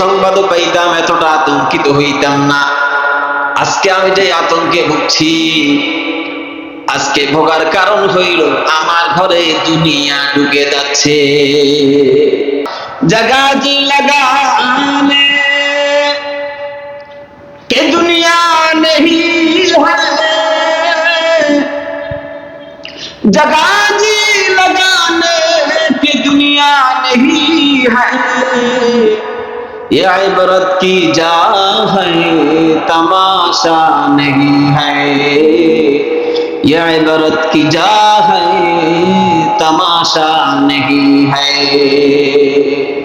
সংবাদও পাইতাম, এতটা আতঙ্কিত হইতাম না। আজকে আমি যে আতঙ্কে ভুগছি, আজকে ভোগার কারণ হইল, আমার ঘরে দুনিয়া ঢুকে যাচ্ছে। জাগাজি লাগা আনে, কে দুনিয়া নেহি জগাজি লাগানে কে দুনিয়া নেহি है ये इबरत की जा है, तमाशा नहीं है। ये इबरत की जा है, तमाशा नहीं है।